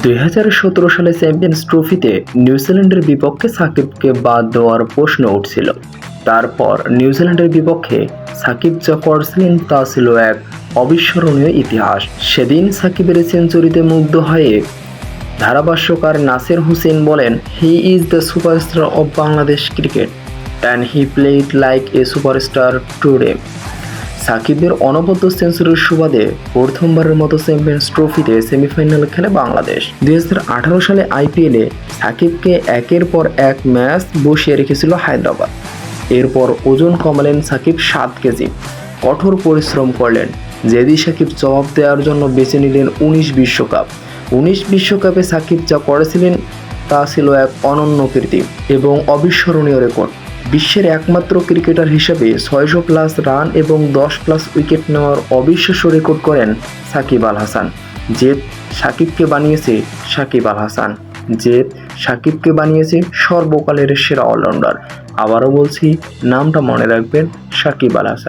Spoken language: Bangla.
দুই হাজার সতেরো সালে চ্যাম্পিয়ন্স ট্রফিতে নিউজিল্যান্ডের বিপক্ষে সাকিবকে বাদ দেওয়ার প্রশ্ন উঠছিল। তারপর নিউজিল্যান্ডের বিপক্ষে সাকিব যা করছিলেন তা ছিল এক অবিস্মরণীয় ইতিহাস। সেদিন সাকিবের সেঞ্চুরিতে মুগ্ধ হয়ে ধারাভাষ্যকার নাসির হোসেন বলেন, he is the superstar of Bangladesh cricket, and he played like a superstar today. সাকিবের অনবদ্য সেঞ্চুরির সুবাদে প্রথমবারের মতো চ্যাম্পিয়ন্স ট্রফিতে সেমিফাইনাল খেলে বাংলাদেশ। দুই হাজার আঠারো সালে আইপিএলে সাকিবকে একের পর এক ম্যাচ বসিয়ে রেখেছিল হায়দ্রাবাদ। এরপর ওজন কমালেন সাকিব সাত কেজি। কঠোর পরিশ্রম করলেন। জেদি সাকিব জবাব দেওয়ার জন্য বেছে নিলেন উনিশ বিশ্বকাপ। উনিশ বিশ্বকাপে সাকিব যা করেছিলেন তা ছিল এক অনন্য কীর্তি এবং অবিস্মরণীয় রেকর্ড। বিশ্বের একমাত্র ক্রিকেটার হিসেবে ছয়শো প্লাস রান এবং দশ প্লাস উইকেট নেওয়ার অবিশ্বাস্য রেকর্ড করেন সাকিব আল হাসান। যে সাকিবকে বানিয়েছে সাকিব আল হাসান। যে সাকিবকে বানিয়েছে সর্বকালের সেরা অলরাউন্ডার। আবারও বলছি, নামটা মনে রাখবেন, সাকিব আল হাসান।